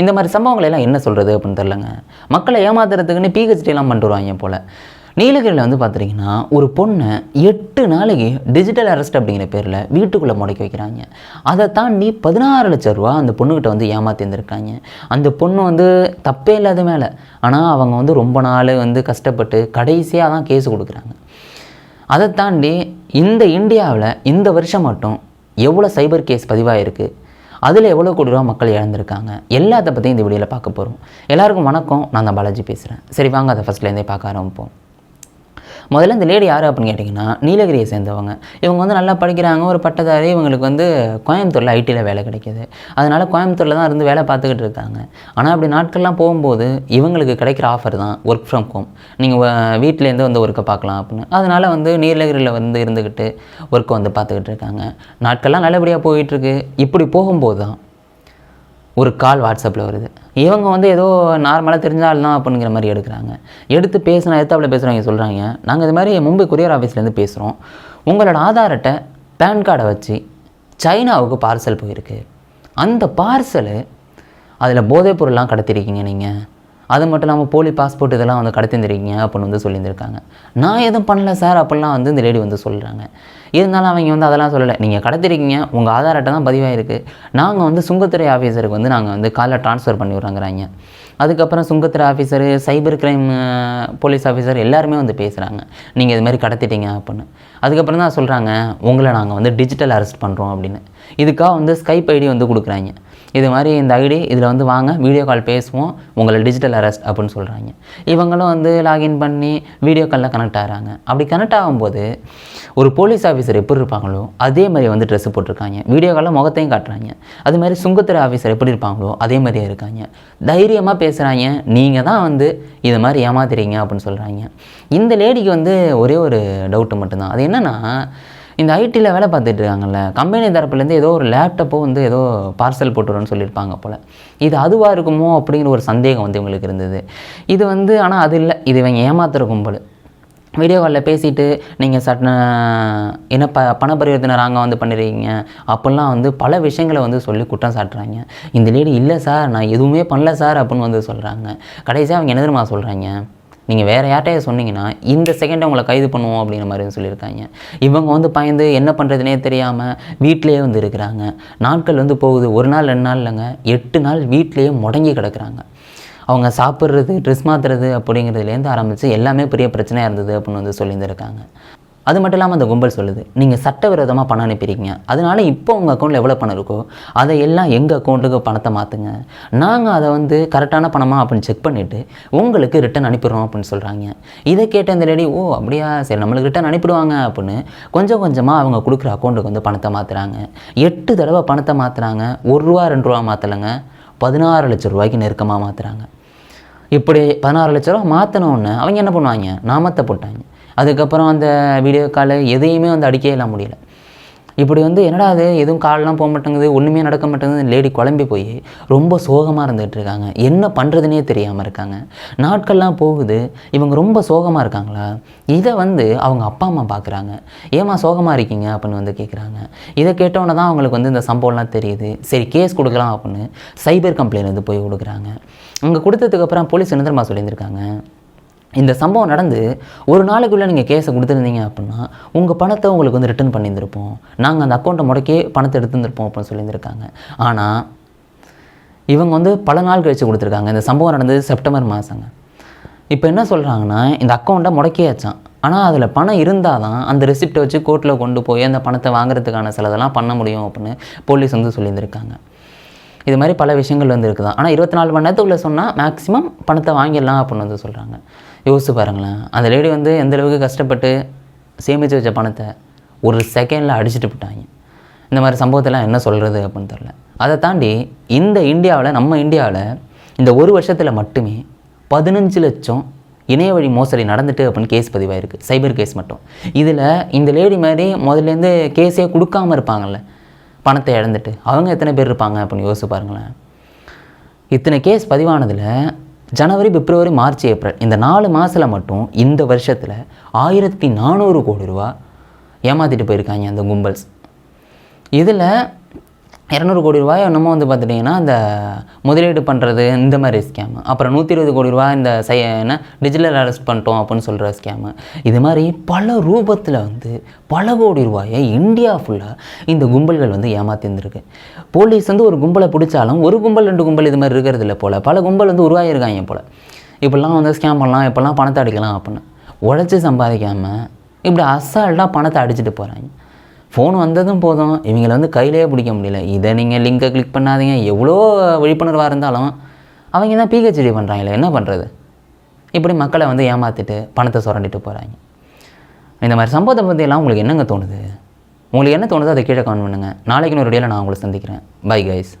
இந்த மாதிரி சம்பவங்களை எல்லாம் என்ன சொல்கிறது அப்படின்னு தெரிலங்க மக்களை ஏமாத்துறதுக்குன்னு பிஹெச்டிலாம் பண்ணிட்டு போல். நீலகிரியில் வந்து பார்த்துட்டிங்கன்னா ஒரு பொண்ணை எட்டு நாளைக்கு டிஜிட்டல் அரெஸ்ட் அப்படிங்கிற பேரில் வீட்டுக்குள்ளே முடக்கி வைக்கிறாங்க. அதை தாண்டி பதினாறு லட்ச ரூபா அந்த பொண்ணுக்கிட்ட வந்து ஏமாத்தி இருந்திருக்காங்க. அந்த பொண்ணு வந்து தப்பே இல்லாத மேலே. ஆனால் அவங்க வந்து ரொம்ப நாள் வந்து கஷ்டப்பட்டு கடைசியாக தான் கேஸ் கொடுக்குறாங்க. அதை தாண்டி இந்த இந்தியாவில் இந்த வருஷம் மட்டும் எவ்வளோ சைபர் கேஸ் பதிவாயிருக்கு? அதில் எவ்வளோ கோடி ரூபா மக்கள் இழந்திருக்காங்க? எல்லாத்த பற்றியும் இந்த வீடியோவில் பார்க்க போகிறோம் எல்லாருக்கும் வணக்கம். நான் தான் பாலாஜி பேசுகிறேன் சரி வாங்க அதை ஃபஸ்ட்லேருந்தே பார்க்க ஆரம்பிப்போம். முதல்ல இந்த லேடி யார் அப்படின்னு கேட்டிங்கன்னா நீலகிரியை சேர்ந்தவங்க. இவங்க வந்து நல்லா படிக்கிறாங்க ஒரு பட்டதாரி இவங்களுக்கு வந்து கோயம்புத்தூரில் ஐடியில் வேலை கிடைக்கிது. அதனால் கோயம்புத்தூரில் தான் இருந்து வேலை பார்த்துக்கிட்டு இருக்காங்க. ஆனால் அப்படி நாட்கள்லாம் போகும்போது இவங்களுக்கு கிடைக்கிற ஆஃபர் தான் ஒர்க் ஃப்ரம் ஹோம் நீங்கள் வீட்டிலேருந்து வந்து ஒர்க்கை பார்க்கலாம் அப்படின்னு. அதனால் வந்து நீலகிரியில் வந்து இருந்துக்கிட்டு ஒர்க்கை வந்து பார்த்துக்கிட்டு இருக்காங்க. நாட்கள்லாம் நல்லபடியாக போயிட்டுருக்கு இப்படி போகும்போது தான் ஒரு கால் வாட்ஸ்அப்பில் வருது. இவங்க வந்து ஏதோ நார்மலாக தெரிஞ்சால் தான் அப்படிங்கிற மாதிரி எடுக்கிறாங்க. எடுத்து பேசினா எடுத்தாப்புல பேசுகிறவங்க சொல்கிறாங்க நாங்கள் இது மாதிரி மும்பை கொரியர் ஆஃபீஸ்லேருந்து பேசுகிறோம் உங்களோட ஆதார் அட்டை பேன் கார்டை வச்சு சைனாவுக்கு பார்சல் போயிருக்கு. அந்த பார்சலு அதில் போதைப் பொருள்லாம் கடத்திருக்கீங்க நீங்கள் அது மட்டும் இல்லாமல் போலி பாஸ்போர்ட் இதெல்லாம் வந்து கடத்திருந்துருக்கீங்க அப்படின்னு வந்து சொல்லியிருந்திருக்காங்க. நான் எதுவும் பண்ணல சார் அப்படிலாம் வந்து இந்த லேடி வந்து சொல்கிறாங்க இருந்தாலும் அவங்க வந்து அதெல்லாம் சொல்லலை. நீங்கள் கடத்திருக்கீங்க உங்கள் ஆதார் அட்டை தான் பதிவாயிருக்கு. நாங்கள் வந்து சுங்கத்துறை ஆஃபீஸருக்கு வந்து நாங்கள் வந்து காலைல ட்ரான்ஸ்ஃபர் பண்ணி விட்றாங்கிறாங்க. அதுக்கப்புறம் சுங்கத்துறை officer cyber crime police officer எல்லாருமே வந்து பேசுகிறாங்க நீங்கள் இது மாதிரி கடத்திட்டீங்க அப்படின்னு. அதுக்கப்புறம் தான் சொல்கிறாங்க உங்களை நாங்கள் வந்து டிஜிட்டல் அரெஸ்ட் பண்ணுறோம் அப்படின்னு. இதுக்காக வந்து ஸ்கைப் ஐடி வந்து கொடுக்குறாங்க. இது மாதிரி இந்த ஐடி இதில் வந்து வாங்க வீடியோ கால் பேசுவோம் உங்களை டிஜிட்டல் அரெஸ்ட் அப்படின்னு சொல்கிறாங்க இவங்களும் வந்து லாகின் பண்ணி வீடியோ காலில் கனெக்ட் ஆகிறாங்க. அப்படி கனெக்ட் ஆகும்போது ஒரு போலீஸ் ஆஃபீஸர் எப்படி இருப்பாங்களோ அதே மாதிரி வந்து ட்ரெஸ்ஸு போட்டிருக்காங்க. வீடியோ காலில் முகத்தையும் காட்டுறாங்க. அது மாதிரி சுங்கத்துறை ஆஃபீஸர் எப்படி இருப்பாங்களோ அதே மாதிரியே இருக்காங்க. தைரியமாக பேசுகிறாங்க நீங்கள் தான் வந்து இது மாதிரி ஏமாத்துறீங்க அப்படின்னு சொல்கிறாங்க இந்த லேடிக்கு வந்து ஒரே ஒரு டவுட்டு மட்டும்தான். அது என்னென்னா இந்த ஐடியில் வேலை பார்த்துட்டு இருக்காங்கல்ல கம்பெனி தரப்புலேருந்து ஏதோ ஒரு லேப்டாப்போ வந்து ஏதோ பார்சல் போட்டுருன்னு சொல்லியிருப்பாங்க போல். இது அதுவாக இருக்குமோ அப்படிங்கிற ஒரு சந்தேகம் வந்து இவங்களுக்கு இருந்தது. இது வந்து ஆனால் அது இல்லை. இது இவங்க ஏமாத்துற கும்பல் வீடியோ காலில் பேசிட்டு நீங்கள் சட்ட என்ன ப பண பரிவர்த்தனை ராங்காக வந்து பண்ணுறீங்க அப்படிலாம் வந்து பல விஷயங்களை வந்து சொல்லி குற்றம் சாட்டுறாங்க. இந்த லேடி இல்லை சார் நான் எதுவுமே பண்ணல சார் அப்படின்னு வந்து சொல்கிறாங்க கடைசியாக அவங்க என்ன தெரியுமா சொல்கிறாங்க நீங்கள் வேறு யார்கிட்டயே சொன்னீங்கன்னா இந்த செகண்டை உங்களை கைது பண்ணுவோம் அப்படிங்கிற மாதிரி சொல்லியிருக்காங்க. இவங்க வந்து பயந்து என்ன பண்ணுறதுனே தெரியாமல் வீட்டிலேயே வந்து இருக்கிறாங்க. நாட்கள் வந்து போகுது. ஒரு நாள் ரெண்டு நாள் இல்லைங்க. எட்டு நாள் வீட்டிலேயே முடங்கி கிடக்குறாங்க. அவங்க சாப்பிட்றது ட்ரெஸ் மாற்றுறது அப்படிங்கிறதுலேருந்து ஆரம்பித்து எல்லாமே பெரிய பிரச்சனையாக இருந்தது அப்படின்னு வந்து சொல்லியிருந்திருக்காங்க. அது மட்டும் இல்லாமல் அந்த கும்பல் சொல்லுது நீங்கள் சட்டவிரோதமாக பணம் அனுப்பியிருக்கீங்க. அதனால இப்போ உங்கள் அக்கௌண்ட்டில் எவ்வளோ பணம் இருக்கோ அதை எல்லாம் எங்கள் அக்கௌண்ட்டுக்கு பணத்தை மாற்றுங்க நாங்கள் அதை வந்து கரெக்டான பணமா அப்படின்னு செக் பண்ணிவிட்டு உங்களுக்கு ரிட்டன் அனுப்பிடுறோம் அப்படின்னு சொல்கிறாங்க இதை கேட்ட இந்த லேடி ஓ அப்படியா? சரி நம்மளுக்கு ரிட்டன் அனுப்பிடுவாங்க அப்படின்னு கொஞ்சம் கொஞ்சமாக அவங்க கொடுக்குற அக்கௌண்ட்டுக்கு வந்து பணத்தை மாற்றுறாங்க எட்டு தடவை பணத்தை மாற்றுறாங்க ஒரு ரூபா ரெண்டு ரூபா மாற்றலைங்க பதினாறு லட்சம் ரூபாய்க்கு நெருக்கமாக மாற்றுறாங்க இப்படி பதினாறு லட்ச ரூபா மாற்றினோன்னு அவங்க என்ன பண்ணுவாங்க? நாமத்தை போட்டாங்க. அதுக்கப்புறம் அந்த வீடியோ கால் எதையுமே வந்து அடிக்கவே இல்லாம முடியல. இப்படி வந்து என்னடா அது? எதுவும் கால்லாம் போக மாட்டேங்குது ஒன்றுமே நடக்க மாட்டேங்குது லேடி குழம்பி போய் ரொம்ப சோகமாக இருந்துகிட்டு இருக்காங்க. என்ன பண்ணுறதுனே தெரியாமல் இருக்காங்க. நாட்கள்லாம் போகுது இவங்க ரொம்ப சோகமாக இருக்காங்களா? இதை வந்து அவங்க அப்பா அம்மா பார்க்குறாங்க ஏமா சோகமாக இருக்கீங்க? அப்படின்னு வந்து கேட்குறாங்க இதை கேட்டோன்னே தான் அவங்களுக்கு வந்து இந்த சம்பவம்லாம் தெரியுது. சரி கேஸ் கொடுக்கலாம் அப்படின்னு சைபர் கம்ப்ளைண்ட் வந்து போய் கொடுக்குறாங்க. அங்கே கொடுத்ததுக்கப்புறம் போலீஸ் என்ன தெரியுமா சொல்லியிருந்திருக்காங்க. இந்த சம்பவம் நடந்து ஒரு நாளைக்குள்ளே நீங்கள் கேஸை கொடுத்துருந்தீங்க அப்படின்னா உங்கள் பணத்தை உங்களுக்கு வந்து ரிட்டர்ன் பண்ணியிருந்திருப்போம். நாங்கள் அந்த அக்கௌண்ட்டை முடக்கி பணத்தை எடுத்துருந்துருப்போம் அப்படின்னு சொல்லியிருந்திருக்காங்க. ஆனால் இவங்க வந்து பல நாள் கழித்து கொடுத்துருக்காங்க. இந்த சம்பவம் நடந்தது செப்டம்பர் மாதங்க இப்போ என்ன சொல்கிறாங்கன்னா இந்த அக்கௌண்ட்டை முடக்கியாச்சான் ஆனால் அதில் பணம் இருந்தால் தான் அந்த ரெசிப்டை வச்சு கோர்ட்டில் கொண்டு போய் அந்த பணத்தை வாங்குறதுக்கான சிலதெல்லாம் பண்ண முடியும் அப்படின்னு போலீஸ் வந்து சொல்லியிருந்திருக்காங்க. இது மாதிரி பல விஷயங்கள் வந்து இருக்குது ஆனால் இருபத்தி நாலு மணி நேரத்துக்குள்ளே சொன்னால் மேக்ஸிமம் பணத்தை வாங்கிடலாம் அப்படின்னு வந்து சொல்கிறாங்க யோசிச்சு பாருங்களேன். அந்த லேடி வந்து எந்தளவுக்கு கஷ்டப்பட்டு சேமித்து வச்ச பணத்தை ஒரு செகண்டில் அடிச்சுட்டு போட்டாங்க இந்த மாதிரி சம்பவத்தெல்லாம் என்ன சொல்கிறது அப்படின்னு தெரில அதை தாண்டி இந்த இந்தியாவில் நம்ம இந்தியாவில் இந்த ஒரு வருஷத்தில் மட்டுமே பதினஞ்சு லட்சம் இணைய வழி மோசடி நடந்துட்டு அப்படின்னு கேஸ் பதிவாயிருக்கு. சைபர் கேஸ் மட்டும். இதில் இந்த லேடி மாதிரி முதல்லேருந்து கேஸே கொடுக்காம இருப்பாங்கல்ல பணத்தை இழந்துட்டு. அவங்க எத்தனை பேர் இருப்பாங்க அப்படின்னு யோசிச்சு பாருங்களேன். இத்தனை கேஸ் பதிவானதில் ஜனவரி பிப்ரவரி மார்ச் ஏப்ரல் இந்த நாலு மாதத்தில் மட்டும் இந்த வருஷத்தில் ஆயிரத்தி நானூறு கோடி ரூபா ஏமாற்றிட்டு போயிருக்காங்க அந்த கும்பல்ஸ். இதில் இரநூறு கோடி ரூபாய் என்னமோ வந்து பார்த்துட்டிங்கன்னா இந்த முதலீடு பண்ணுறது இந்த மாதிரி ஸ்கேமு அப்புறம் நூற்றி இருபது கோடி ரூபாய் இந்த செய்ய என்ன டிஜிட்டல் அரெஸ்ட் பண்ணிட்டோம் அப்படின்னு சொல்கிற ஸ்கேமு இது மாதிரி பல ரூபத்தில் வந்து பல கோடி ரூபாயை இந்தியா ஃபுல்லாக இந்த கும்பல்கள் வந்து ஏமாத்திருந்துருக்கு போலீஸ் வந்து ஒரு கும்பலை பிடிச்சாலும் ஒரு கும்பல் ரெண்டு கும்பல் இது மாதிரி இருக்கிறது இல்லை போல். பல கும்பல் வந்து உருவாகியிருக்காங்க போல். இப்படிலாம் வந்து ஸ்கேம் பண்ணலாம் இப்போல்லாம் பணத்தை அடிக்கலாம் அப்படின்னு. உழைச்சி சம்பாதிக்காமல் இப்படி அசால்ட்டாக பணத்தை அடிச்சுட்டு போகிறாங்க ஃபோன் வந்ததும் போதும். இவங்களை வந்து கையிலே பிடிக்க முடியல. இதை நீங்கள் லிங்கை கிளிக் பண்ணாதீங்க. எவ்வளோ விழிப்புணர்வாக இருந்தாலும் அவங்க தான் பிஹெச்டி பண்ணுறாங்களே என்ன பண்ணுறது இப்படி மக்களை வந்து ஏமாற்றிட்டு பணத்தை சுரண்டிட்டு போகிறாங்க இந்த மாதிரி சம்பவத்தை பற்றியெல்லாம் உங்களுக்கு என்னங்க தோணுது? உங்களுக்கு என்ன தோணுதோ அதை கீழே கமெண்ட் பண்ணுங்கள் நாளைக்கு ஒரு வீடியோவில் நான் உங்களை சந்திக்கிறேன். Bye guys